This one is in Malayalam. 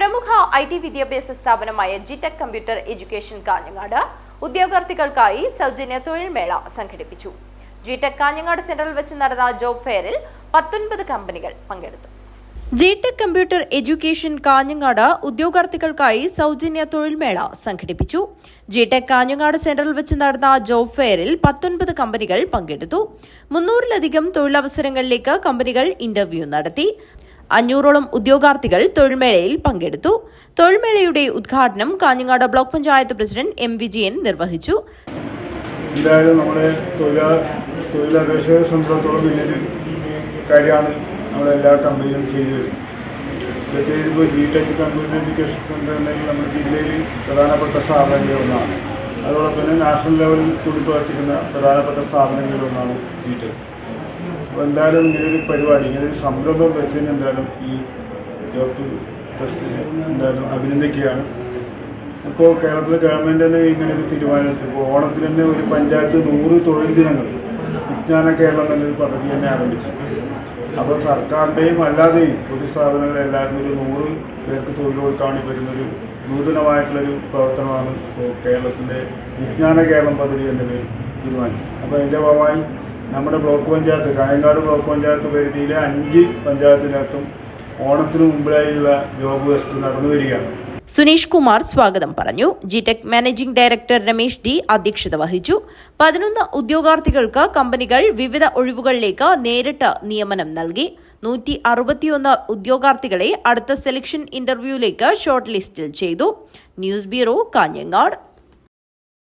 പ്രമുഖ ഐ ടി വിദ്യാഭ്യാസ സ്ഥാപനമായ G Tec computer education Kanhangad ഉദ്യോഗാർത്ഥികൾക്കായി സൗജന്യ തൊഴിൽ മേള സംഘടിപ്പിച്ചു. ജിടെക് കാഞ്ഞങ്ങാട് സെന്ററിൽ വെച്ച് നടന്ന ജോബ് ഫെയറിൽ പത്തൊൻപത് കമ്പനികൾ പങ്കെടുത്തു. G Tec computer education Kanhangad ഉദ്യോഗാർത്ഥികൾക്കായി സൗജന്യ തൊഴിൽമേള സംഘടിപ്പിച്ചു. ജിടെക് കാഞ്ഞങ്ങാട് സെന്ററിൽ വെച്ച് നടന്ന ജോബ് ഫെയറിൽ പത്തൊൻപത് കമ്പനികൾ പങ്കെടുത്തു. മുന്നൂറിലധികം തൊഴിലവസരങ്ങളിലേക്ക് കമ്പനികൾ ഇന്റർവ്യൂ നടത്തി. അഞ്ഞൂറോളം ഉദ്യോഗാർത്ഥികൾ തൊഴിൽമേളയിൽ പങ്കെടുത്തു. തൊഴിൽമേളയുടെ ഉദ്ഘാടനം Kanhangad block panchayat president M Vijayan നിർവഹിച്ചു. എന്തായാലും നമ്മുടെ തൊഴിലാ തൊഴിലപേക്ഷകരെ സംബന്ധിച്ചിടത്തോളം വലിയൊരു കാര്യമാണ് നമ്മുടെ എല്ലാ കമ്പനികളും ചെയ്തത് പ്രത്യേകിച്ച് ഇപ്പോൾ ജി ടെക് കമ്പ്യൂട്ടർ എഡ്യൂക്കേഷൻ നമ്മുടെ ജില്ലയിൽ പ്രധാനപ്പെട്ട സ്ഥാപനങ്ങളിൽ ഒന്നാണ്. അതോടൊപ്പം തന്നെ നാഷണൽ ലെവലിൽ കൂടി പ്രവർത്തിക്കുന്ന പ്രധാനപ്പെട്ട സ്ഥാപനങ്ങളിൽ ഒന്നാണ് ജി ടെക് എന്തായാലും ഇങ്ങനൊരു പരിപാടി ഇങ്ങനൊരു സംരംഭം വെച്ചതിന് എന്തായാലും ഈ ഡോക്ടർ എന്തായാലും അഭിനന്ദിക്കുകയാണ്. ഇപ്പോൾ കേരളത്തിലെ ഗവൺമെന്റ് തന്നെ ഇങ്ങനെ ഒരു തീരുമാനമെടുത്തു. ഇപ്പോൾ ഓണത്തിന് തന്നെ ഒരു പഞ്ചായത്ത് നൂറ് തൊഴിൽ ദിനങ്ങൾ വിജ്ഞാന കേരളം എന്നൊരു പദ്ധതി തന്നെ ആരംഭിച്ചു. അപ്പോൾ സർക്കാരിന്റെയും അല്ലാതെയും പൊതുസ്ഥാപനങ്ങൾ എല്ലാവരും ഒരു നൂറ് പേർക്ക് തൊഴിൽ കൊടുക്കാൻ വരുന്നൊരു നൂതനമായിട്ടുള്ളൊരു പ്രവർത്തനമാണ് ഇപ്പോൾ കേരളത്തിന്റെ വിജ്ഞാന കേരളം പദ്ധതി എന്ന പേരിൽ തീരുമാനിച്ചത്. അപ്പോൾ അതിന്റെ ഭാഗമായി നമ്മുടെ ബ്ലോക്ക് പഞ്ചായത്ത് കായങ്കാട് ബ്ലോക്ക് പഞ്ചായത്ത് പരിധിയിലെ അഞ്ച് പഞ്ചായത്തിനകത്തും ഓണത്തിന് മുമ്പിലായുള്ള ജോബ് ഫെസ്റ്റ് നടന്നു വരികയാണ്. സുനീഷ് കുമാർ സ്വാഗതം പറഞ്ഞു. G Tec managing director Ramesh D അധ്യക്ഷത വഹിച്ചു. പതിനൊന്ന് ഉദ്യോഗാർത്ഥികൾക്ക് കമ്പനികൾ വിവിധ ഒഴിവുകളിലേക്ക് നേരിട്ട് നിയമനം നൽകി. നൂറ്റി അറുപത്തിയൊന്ന് ഉദ്യോഗാർത്ഥികളെ അടുത്ത സെലക്ഷൻ ഇന്റർവ്യൂവിലേക്ക് ഷോർട്ട് ലിസ്റ്റിൽ ചെയ്തു. News bureau Kanhangad.